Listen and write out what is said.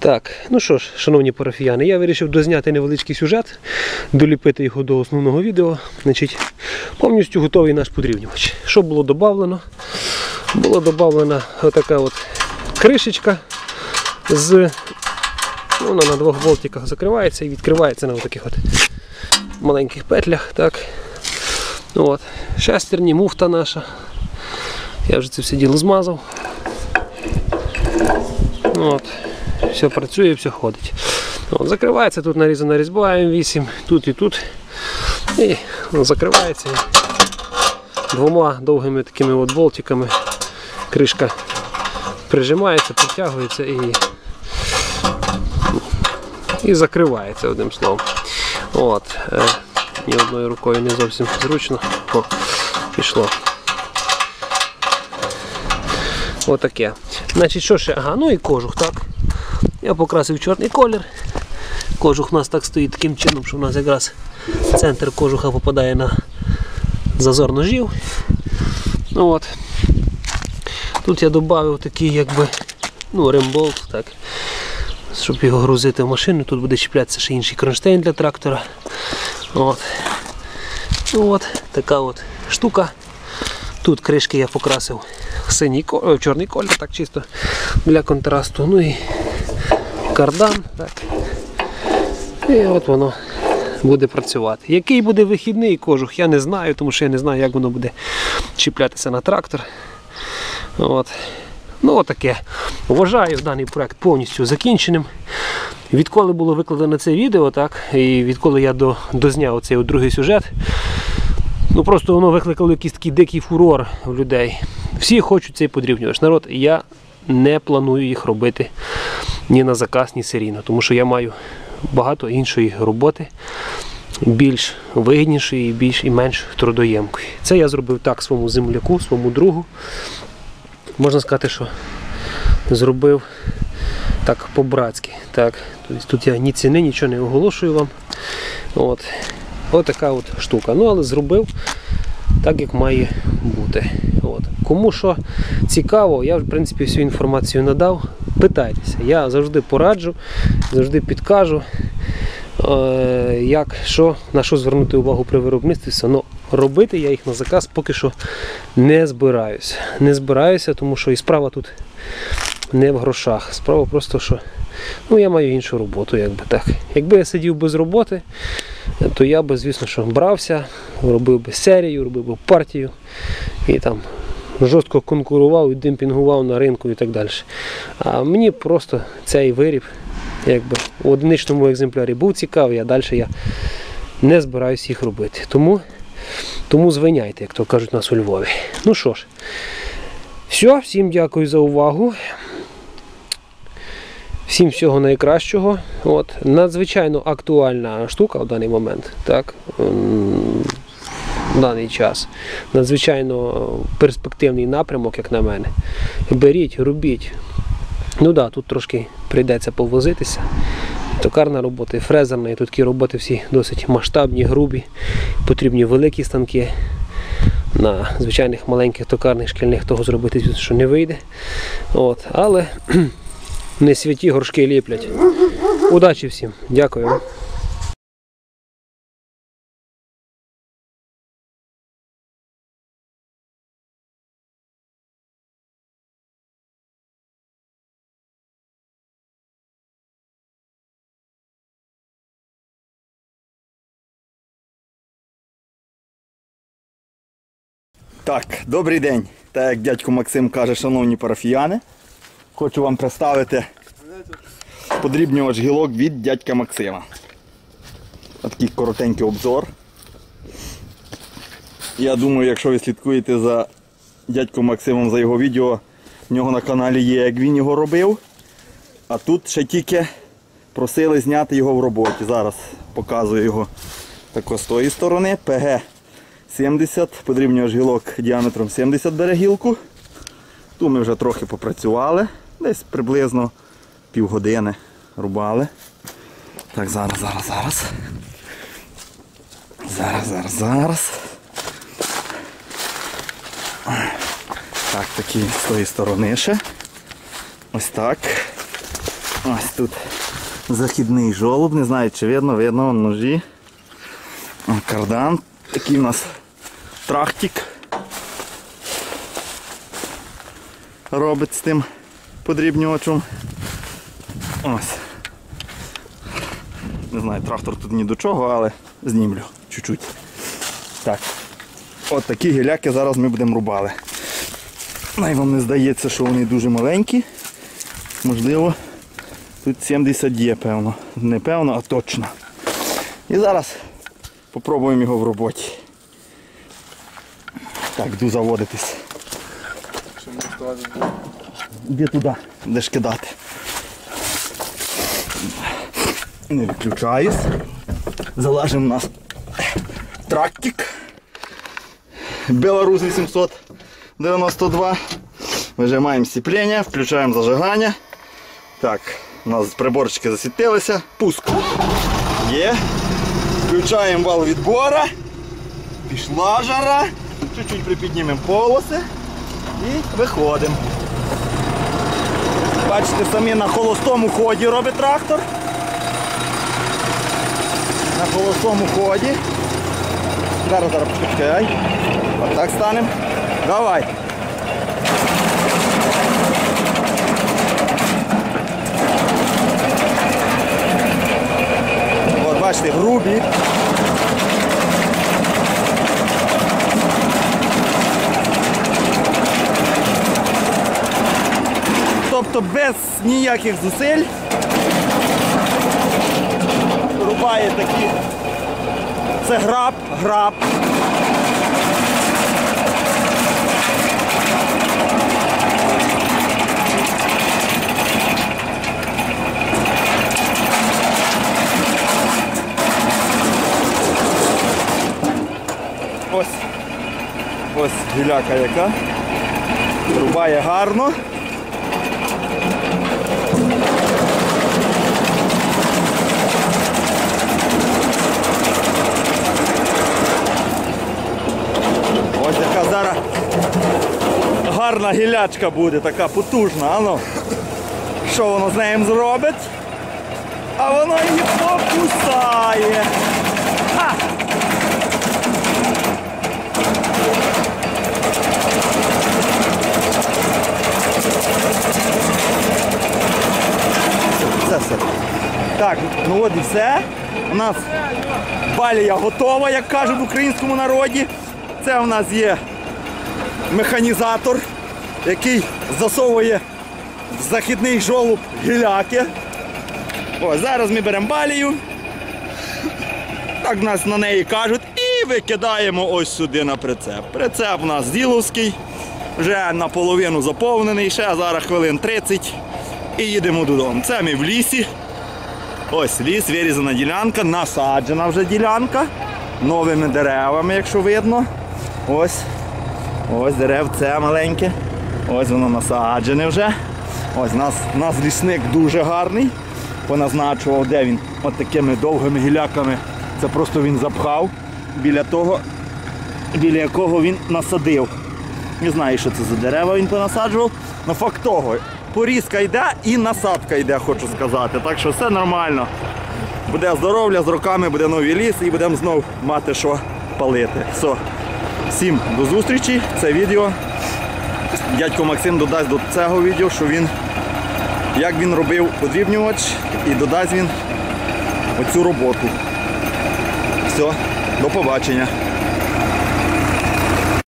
Так, ну що ж, шановні парафіяни, я вирішив дозняти невеличкий сюжет, доліпити його до основного відео. Значить, повністю готовий наш подрівнювач. Що було додавлено? Була додавлена отака от кришечка з. ну, Вона на двох болтиках закривається і відкривається на таких от маленьких петлях. Так. Ну, От. Шестерні, муфта наша. Я вже це все діло змазав. От. Все працює, все ходить. От, закривається, тут нарізана різьба М8, тут і тут. І ну, закривається. Двома довгими такими от болтиками кришка прижимається, підтягується і, і закривається одним словом. От. Е, ні одною рукою не зовсім зручно. О, пішло. Отаке. Значить, що ще? Ага, ну і кожух, так. Я покрасив чорний колір. Кожух у нас так стоїть таким чином, що у нас якраз центр кожуха попадає на зазор ножів. Ну от. Тут я додав такий якби ну, ремболт, так, щоб його грузити в машину. Тут буде чіплятися ще інший кронштейн для трактора. От. Ну от, така от штука. Тут кришки я покрасив синій чорний колір, так чисто для контрасту. Ну і кардан. Так. І от воно буде працювати. Який буде вихідний кожух, я не знаю, тому що я не знаю, як воно буде чіплятися на трактор. От. Ну, отаке. Вважаю даний проект повністю закінченим. Відколи було викладено це відео, так, і відколи я до, дозняв оцей от другий сюжет, ну просто воно викликало якийсь такий дикий фурор в людей. Всі хочуть цей подрівнювач. Народ, я не планую їх робити ні на заказ, ні серійно, тому що я маю багато іншої роботи, більш вигіднішої, більш і менш трудоємкої. Це я зробив так своєму земляку, своєму другу. Можна сказати, що зробив так по-братськи. Так. Тобто тут я ні ціни, нічого не оголошую вам. От така от штука. Ну, але зробив так, як має бути. Кому що цікаво, я в принципі всю інформацію надав. Питайтеся, я завжди пораджу, завжди підкажу, е, як, що, на що звернути увагу при виробництві. Все. Ну, робити я їх на заказ поки що не збираюся. Не збираюся, тому що і справа тут не в грошах. Справа просто, що ну, я маю іншу роботу, якби так. Якби я сидів без роботи, то я би, звісно, що брався, робив би серію, робив би партію і там жорстко конкурував і демпінгував на ринку і так далі. А мені просто цей виріб якби, у одиничному екземплярі був цікавий, а далі я не збираюся їх робити. Тому, тому звиняйте, як то кажуть нас у Львові. Ну що ж, все, всім дякую за увагу. Всім всього найкращого. От, надзвичайно актуальна штука в даний момент. Так, в даний час. Надзвичайно перспективний напрямок, як на мене. Беріть, робіть. Ну да, тут трошки прийдеться повозитися. Токарна робота, і фрезерна, і тут такі роботи всі досить масштабні, грубі, потрібні великі станки. На звичайних маленьких токарних шкільних того зробити, що не вийде. От, але не святі горшки ліплять. Удачі всім. Дякую. Так, добрий день. Так як дядько Максим каже, шановні парафіяни, хочу вам представити подрібнювач гілок від дядька Максима. Такий коротенький обзор. Я думаю, якщо ви слідкуєте за дядьком Максимом за його відео, в нього на каналі є, як він його робив. А тут ще тільки просили зняти його в роботі. Зараз показую його так з тої сторони. ПГ 70, подрібнювач гілок діаметром 70 бере гілку. Тут ми вже трохи попрацювали, десь приблизно півгодини рубали. Так, зараз, зараз, зараз. Зараз, зараз, зараз. Так, такі з тої сторони ще. Ось так. Ось тут західний жолоб, не знаю чи видно, видно вон ножі. Кардан. Такий у нас трактик. Робить з тим подрібнювачем. Ось. Не знаю, трактор тут ні до чого, але знімлю чуть-чуть. Так. От такі гіляки зараз ми будемо рубали. Най вам не здається, що вони дуже маленькі. Можливо, тут 70 є, певно. Не певно, а точно. І зараз попробуємо його в роботі. Так, йду заводитись. Іди туди, де ж кидати. Не відключаюсь. Залажимо у нас трактик. Беларусь 892. Вижимаємо сцеплення, включаємо зажигання. Так, у нас приборчики засвітилися. Пуск. Є. Включаємо вал відбора. Пішла жара. Чуть-чуть припіднімемо полоси і виходимо. Бачите, самі на холостому ході робить трактор. На холостому ході. Зараз, зараз почекай. Отак станемо. Давай. От бачите, грубі. Тобто без ніяких зусиль рубає такі. Це граб, граб. Ось. Ось гіляка яка. Рубає гарно. Ось яка зараз гарна гілячка буде, така потужна. Ану. Що воно з нею зробить? А воно її покусає. Так, ну от і все. У нас балія готова, як кажуть в українському народі. Це у нас є механізатор, який засовує в західний жолоб гіляки. Ось, зараз ми беремо балію. Так нас на неї кажуть, і викидаємо ось сюди на прицеп. Прицеп у нас діловський, вже наполовину заповнений, ще зараз хвилин 30 і їдемо додому. Це ми в лісі. Ось ліс, вирізана ділянка, насаджена вже ділянка новими деревами, якщо видно. Ось. Ось деревце маленьке. Ось воно насаджене вже. Ось нас, нас лісник дуже гарний. Поназначував, де він от такими довгими гіляками. Це просто він запхав біля того, біля якого він насадив. Не знаю, що це за дерева він понасаджував. але факт того, порізка йде і насадка йде, хочу сказати. Так що все нормально. Буде здоров'я, з роками буде новий ліс і будемо знов мати що палити. Все. Всім до зустрічі. Це відео. Дядько Максим додасть до цього відео, що він як він робив подрібнювач і додасть він оцю роботу. Все, до побачення.